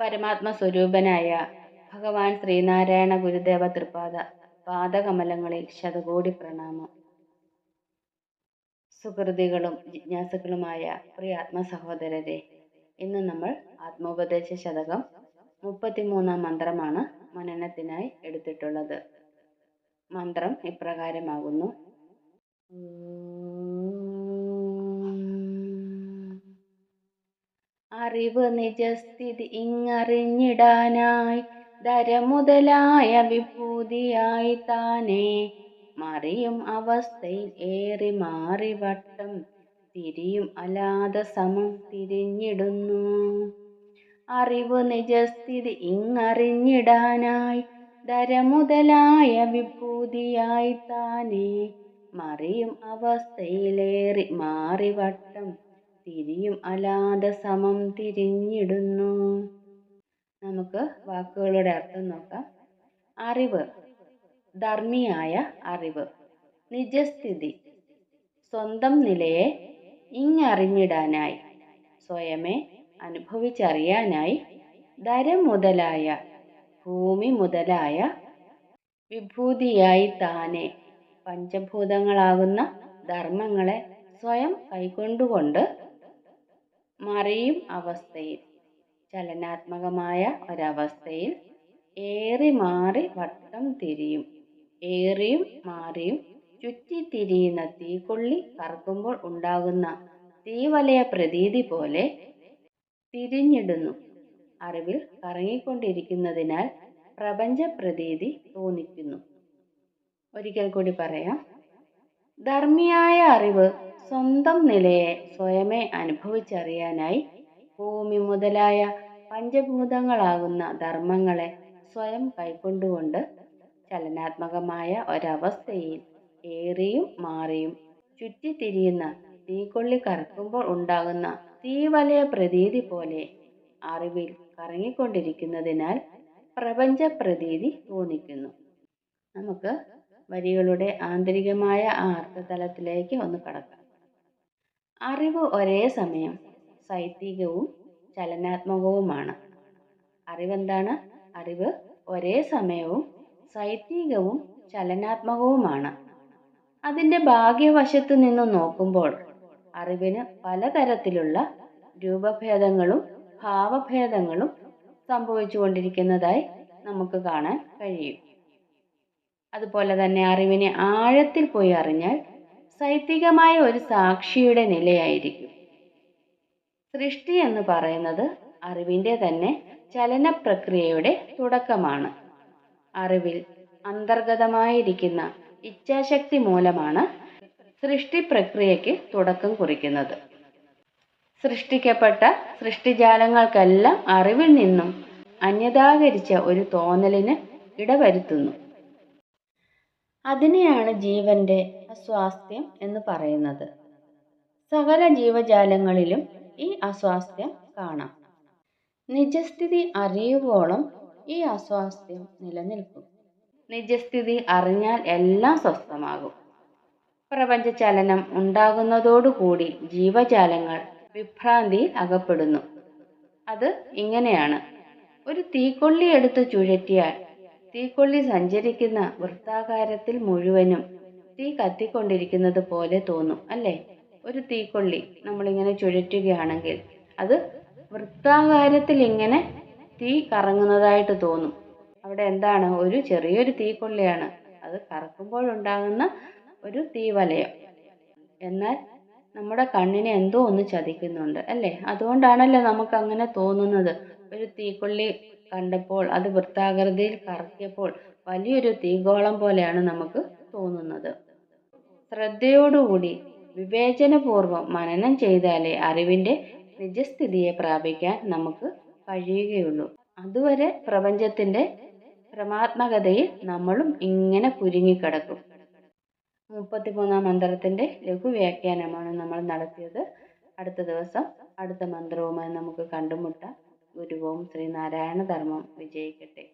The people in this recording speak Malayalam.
പരമാത്മ സ്വരൂപനായ ഭഗവാൻ ശ്രീനാരായണ ഗുരുദേവ തൃപാദ പാദകമലങ്ങളിൽ ശതകോടി പ്രണാമം. സുഹൃതികളും ജിജ്ഞാസുക്കളുമായ പ്രിയ ആത്മസഹോദരരെ ഇന്ന് നമ്മൾ ആത്മോപദേശ ശതകം മുപ്പത്തിമൂന്നാം മന്ത്രമാണ് മനനത്തിനായി എടുത്തിട്ടുള്ളത്. മന്ത്രം ഇപ്രകാരമാകുന്നു. അറിവ് നിജസ്ഥിതി ഇങ്ങറിഞ്ഞിടാനായി ധരമുതലായ വിഭൂതിയായി താനേ. മറിയും അവസ്ഥയിൽ ഏറി മാറി വട്ടം തിരിയും അലാതെ സമം തിരിഞ്ഞിടുന്നു. അറിവ് നിജസ്ഥിതി ഇങ്ങറിഞ്ഞിടാനായി ധരമുതലായ വിഭൂതിയായി താനേ. മറിയും അവസ്ഥയിലേറി മാറി വട്ടം തിരിയും അലാതെ സമം തിരിഞ്ഞിടുന്നു. നമുക്ക് വാക്കുകളുടെ അർത്ഥം നോക്കാം. അറിവ്. ധർമ്മിയായ അറിവ്. നിജസ്ഥിതി. സ്വന്തം നിലയെ ഇങ്ങറിഞ്ഞിടാനായി. സ്വയമേ അനുഭവിച്ചറിയാനായി. ധരം മുതലായ. ഭൂമി മുതലായ. വിഭൂതിയായി താനെ. പഞ്ചഭൂതങ്ങളാകുന്ന ധർമ്മങ്ങളെ സ്വയം കൈക്കൊണ്ടുകൊണ്ട് മറിയും അവസ്ഥയിൽ. ചലനാത്മകമായ ഒരവസ്ഥയിൽ ഏറി മാറി വട്ടം തിരിയും. ഏറിയും മാറിയും ചുറ്റിത്തിരിയുന്ന തീക്കൊള്ളി കറക്കുമ്പോൾ ഉണ്ടാകുന്ന തീവലയ പ്രതീതി പോലെ തിരിഞ്ഞിടുന്നു. അറിവിൽ കറങ്ങിക്കൊണ്ടിരിക്കുന്നതിനാൽ പ്രപഞ്ച പ്രതീതി തോന്നിക്കുന്നു. ഒരിക്കൽ കൂടി പറയാം. ധർമ്മിയായ അറിവ് സ്വന്തം നിലയെ സ്വയമേ അനുഭവിച്ചറിയാനായി ഭൂമി മുതലായ പഞ്ചഭൂതങ്ങളാകുന്ന ധർമ്മങ്ങളെ സ്വയം കൈക്കൊണ്ടുകൊണ്ട് ചലനാത്മകമായ ഒരവസ്ഥയിൽ ഏറിയും മാറിയും ചുറ്റിത്തിരിയുന്ന തീക്കൊള്ളി കറക്കുമ്പോൾ ഉണ്ടാകുന്ന തീവലയ പ്രതീതി പോലെ അറിവിൽ കറങ്ങിക്കൊണ്ടിരിക്കുന്നതിനാൽ പ്രപഞ്ച പ്രതീതി തോന്നിക്കുന്നു. നമുക്ക് വരികളുടെ ആന്തരികമായ ആ അർത്ഥതലത്തിലേക്ക് ഒന്ന് കടക്കാം. അറിവ് ഒരേ സമയം സൈദ്ധാന്തികവും ചലനാത്മകവുമാണ്. അറിവെന്താണ്? അറിവ് ഒരേ സമയവും സൈതികവും ചലനാത്മകവുമാണ്. അതിന്റെ ഭാഗ്യവശത്ത് നിന്ന് നോക്കുമ്പോൾ അറിവിന് പലതരത്തിലുള്ള രൂപഭേദങ്ങളും ഭാവഭേദങ്ങളും സംഭവിച്ചുകൊണ്ടിരിക്കുന്നതായി നമുക്ക് കാണാൻ കഴിയും. അതുപോലെ തന്നെ അറിവിനെ ആഴത്തിൽ പോയി അറിഞ്ഞാൽ സൈദ്ധികമായ ഒരു സാക്ഷിയുടെ നിലയായിരിക്കും. സൃഷ്ടി എന്ന് പറയുന്നത് അറിവിന്റെ തന്നെ ചലന പ്രക്രിയയുടെ തുടക്കമാണ്. അറിവിൽ അന്തർഗതമായിരിക്കുന്ന ഇച്ഛാശക്തി മൂലമാണ് സൃഷ്ടി പ്രക്രിയയ്ക്ക് തുടക്കം കുറിക്കുന്നത്. സൃഷ്ടിക്കപ്പെട്ട സൃഷ്ടിജാലങ്ങൾക്കെല്ലാം അറിവിൽ നിന്നും അന്യതാകരിച്ച ഒരു തോന്നലിന് ഇടവരുത്തുന്നു. അതിനെയാണ് ജീവന്റെ അസ്വാസ്ഥ്യം എന്ന് പറയുന്നത്. സകല ജീവജാലങ്ങളിലും ഈ അസ്വാസ്ഥ്യം കാണാം. നിജസ്ഥിതി അറിയുവോളം ഈ അസ്വാസ്ഥ്യം നിലനിൽക്കും. നിജസ്ഥിതി അറിഞ്ഞാൽ എല്ലാം സ്വസ്ഥമാകും. പ്രപഞ്ച ചലനം ഉണ്ടാകുന്നതോടുകൂടി ജീവജാലങ്ങൾ വിഭ്രാന്തിയിൽ അകപ്പെടുന്നു. അത് ഇങ്ങനെയാണ്. ഒരു തീക്കൊള്ളി എടുത്ത് ചുഴറ്റിയാൽ തീക്കൊള്ളി സഞ്ചരിക്കുന്ന വൃത്താകാരത്തിൽ മുഴുവനും തീ കത്തിക്കൊണ്ടിരിക്കുന്നത് പോലെ തോന്നും അല്ലേ? ഒരു തീക്കൊള്ളി നമ്മളിങ്ങനെ ചുഴറ്റുകയാണെങ്കിൽ അത് വൃത്താകാരത്തിൽ ഇങ്ങനെ തീ കറങ്ങുന്നതായിട്ട് തോന്നും. അവിടെ എന്താണ്? ഒരു ചെറിയൊരു തീക്കൊള്ളിയാണ്. അത് കറക്കുമ്പോഴുണ്ടാകുന്ന ഒരു തീവലയം. എന്നാൽ നമ്മുടെ കണ്ണിനെ എന്തോ ഒന്ന് ചതിക്കുന്നുണ്ട് അല്ലേ? അതുകൊണ്ടാണല്ലോ നമുക്ക് അങ്ങനെ തോന്നുന്നത്. ഒരു തീക്കൊള്ളി കണ്ടപ്പോൾ അത് വൃത്താകൃതിയിൽ കറക്കിയപ്പോൾ വലിയൊരു തീഗോളം പോലെയാണ് നമുക്ക് തോന്നുന്നത്. ശ്രദ്ധയോടുകൂടി വിവേചനപൂർവം മനനം ചെയ്താലേ അറിവിന്റെ നിജസ്ഥിതിയെ പ്രാപിക്കാൻ നമുക്ക് കഴിയുകയുള്ളൂ. അതുവരെ പ്രപഞ്ചത്തിന്റെ ഭ്രമാത്മകതയിൽ നമ്മളും ഇങ്ങനെ കുരുങ്ങിക്കിടക്കും. മുപ്പത്തിമൂന്നാം മന്ത്രത്തിന്റെ ലഘുവ്യാഖ്യാനമാണ് നമ്മൾ നടത്തിയത്. അടുത്ത ദിവസം അടുത്ത മന്ത്രവുമായി നമുക്ക് കണ്ടുമുട്ടാം. ഗുരുവും ശ്രീനാരായണ ധർമ്മം വിജയിക്കട്ടെ.